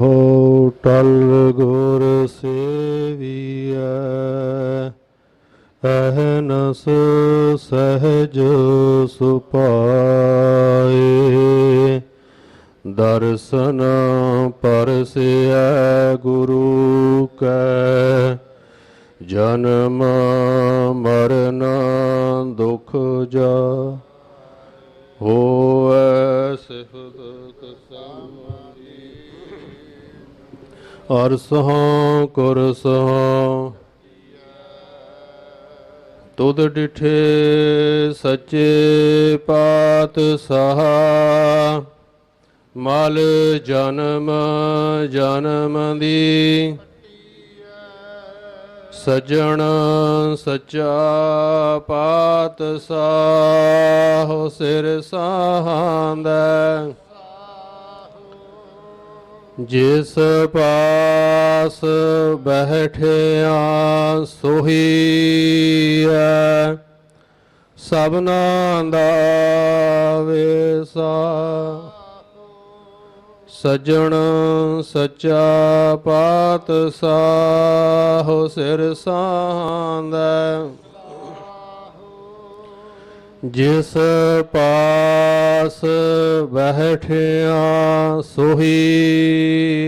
ਹੋ ਟਲ ਗੁਰ ਸੇਵੀਐ, ਅਹਨਸ ਸਹਜ ਸੁਪਾਏ। ਦਰਸ਼ਨ ਪਰਸਿਐ ਗੁਰੂ ਕੈ, ਜਨਮ ਮਰਨ ਦੁਖ ਜਾ ਹੋਐ ਸਿਫਤ ਸਮਾਈ ਅਰਸਹਾਂ ਕੁਰਸਹਾਂ। ਤੁਧ ਡਿਠੇ ਸੱਚੇ ਪਾਤ ਸਹਾ ਮਲ ਜਨਮ ਜਨਮ ਦੀ। ਸਜਣ ਸੱਚਾ ਪਾਤ ਸਾਹੁ ਸਿਰ ਸਾਹਾਂਦਾ ਜਿਸ ਪਾਸ ਬਹਿਠਿਆ ਸੋਹੀ ਹੈ ਸਭਨਾ ਦਾ ਵੇਸਾ। ਸਜਣ ਸਚਾ ਪਾਤ ਸਿਰ ਸਾਂਦਾ। ਜਿਸ ਪਾਸ ਬਹਿਠਿਆ ਸੋਹੀ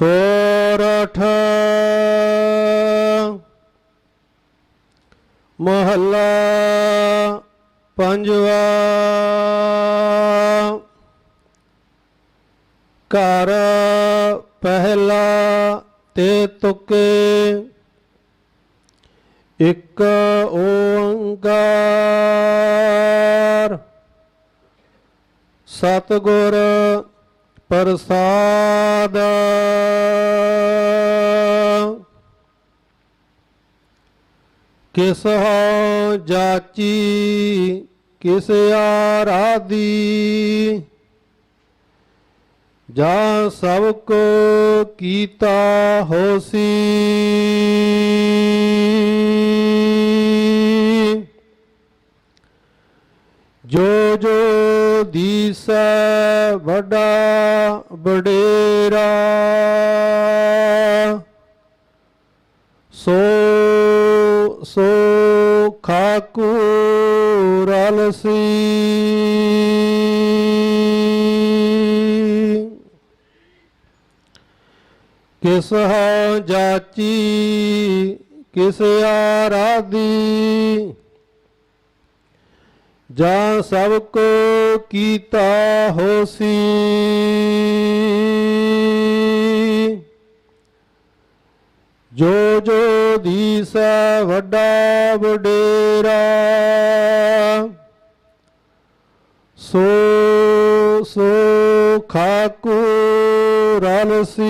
ਸੋਰਠ। ਮਹੱਲਾ ਪੰਜਵਾ। ਘਰ ਪਹਿਲਾ ਤੇ ਤੁਕੇ। ਇੱਕ ਓੰਕਾਰ। ਸਤਿਗੁਰ ਪ੍ਰਸਾਦ। ਕਿਸ ਹੋ ਜਾਚੀ ਕਿਸ ਆਰਾਦੀ ਜਾ ਸਭ ਕੋ ਕੀਤਾ ਹੋਸੀ। ਜੋ ਜੋ ਦੀਸੈ ਵੱਡਾ ਵਡੇਰਾ ਸੋ ਸੋ ਖਾਕੂ ਰਲਸੀ ਕਿਸ ਹੋ ਜਾਚੀ ਕਿਸ ਆਰਾਦੀ ਜਾਂ ਸਭ ਕੋ ਕੀਤਾ ਹੋਸੀ। ਜੋ ਜੋ ਦੀਸੈ ਵੱਡਾ ਵਡੇਰਾ ਸੋ ਸੋ ਖਾਕੂ ਰਲਸੀ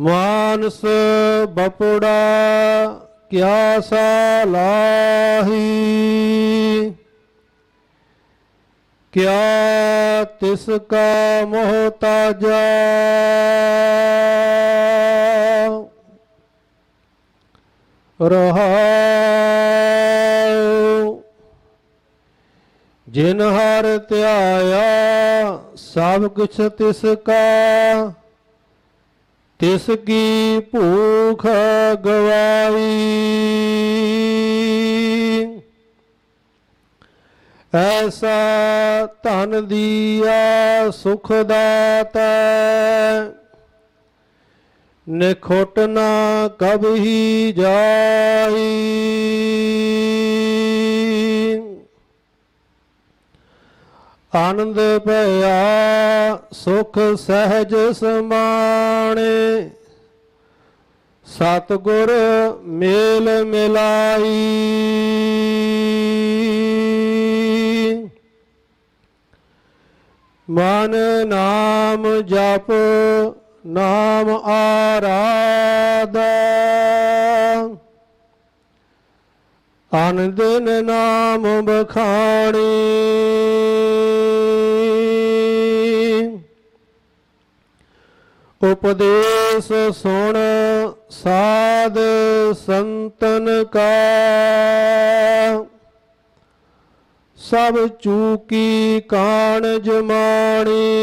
ਮਾਨਸ ਬਪੜਾ ਕਿਆ ਸਾਲਾਹੀ? ਕਿਆ ਤਿਸ ਕਾ ਮੋਹਤਾਜਾ ਰਹਾਉ। ਜਿਨ ਹਰ ਧਿਆਇਆ, ਸਭ ਕੁਛ ਤਿਸ ਕਾ। ਤਿਸ ਕੀ ਭੂਖ ਗਵਾਈ। ਐਸਾ ਧਨ ਦੀਆ ਸੁਖ ਦਾਤੈ ਨਿਖੁੱਟ ਨਾ ਕਬਹੀ ਜਾਈ। ਆਨੰਦ ਭਇਆ ਸੁਖ ਸਹਿਜ ਸਮਾਣੇ। ਸਤਿਗੁਰ ਮੇਲ ਮਿਲਾਈ। ਮਨ ਨਾਮ ਜਪ ਨਾਮ ਆਰਾਧਾ। ਅਨ ਦਿਨ ਨਾਮ ਬਖਾਣੀ। ਉਪਦੇਸ਼ ਸੁਣ ਸਾਧ ਸੰਤਨ ਕਾ। ਸਭ ਚੂਕੀ ਕਾਣ ਜਮਾਣੀ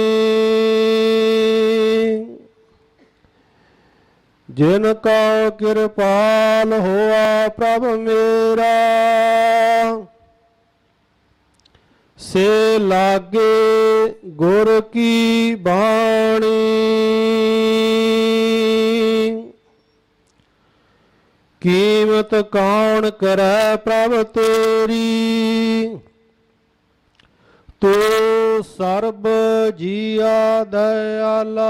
ਜਿਨ ਕਾ ਕਿਰਪਾਲ ਹੋਆ ਪ੍ਰਭ ਮੇਰਾ, ਸੇ ਲਾਗੇ ਗੁਰ ਕੀ ਬਾਣੀ। ਕੀਮਤ ਕੌਣ ਕਰੈ ਪ੍ਰਭ ਤੇਰੀ? ਤੂੰ ਸਰਬ ਜੀਆ ਦਇਆਲਾ।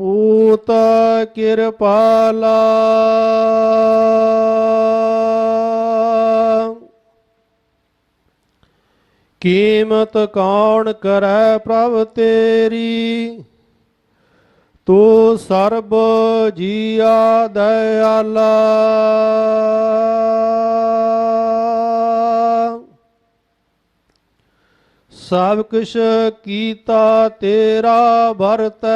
ਪੂਤ ਕਿਰਪਾਲਾ। ਕੀਮਤ ਕੌਣ ਕਰੈ ਪ੍ਰਭ ਤੇਰੀ? ਤੂੰ ਸਰਬ ਜੀਆ ਦਇਆਲਾ। ਸਭ ਕੁਛ ਕੀਤਾ ਤੇਰਾ ਵਰਤੈ।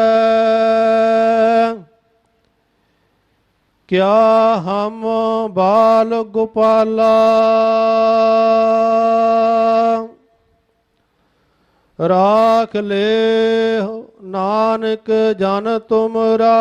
ਕਿਆ ਹਮ ਬਾਲ ਗੋਪਾਲਾ। ਰਾਖ ਲੈ ਨਾਨਕ ਜਨ ਤੁਮਰਾ।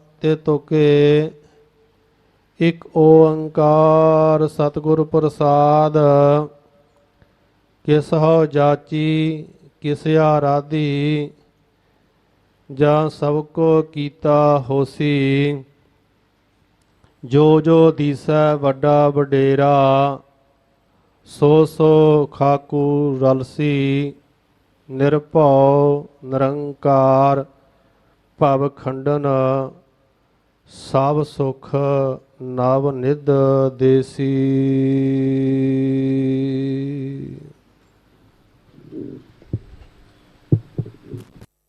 ਤੇ ਤੁਕੇ ਇੱਕ ਓੰਕਾਰ ਸਤਿਗੁਰ ਪ੍ਰਸਾਦ। ਕਿਸ ਹੋ ਜਾਚੀ, ਕਿਸ ਆਰਾਧੀ, ਜਾਂ ਸਭ ਕੋ ਕੀਤਾ ਹੋਸੀ। ਜੋ ਜੋ ਦੀਸੈ ਵੱਡਾ ਵਡੇਰਾ, ਸੋ ਸੋ ਖਾਕੂ ਰਲਸੀ। ਨਿਰਭਉ ਨਿਰੰਕਾਰ, ਭਵ ਖੰਡਨ ਸਭ ਸੁਖ ਨਵ ਨਿਦ ਦੇਸੀ।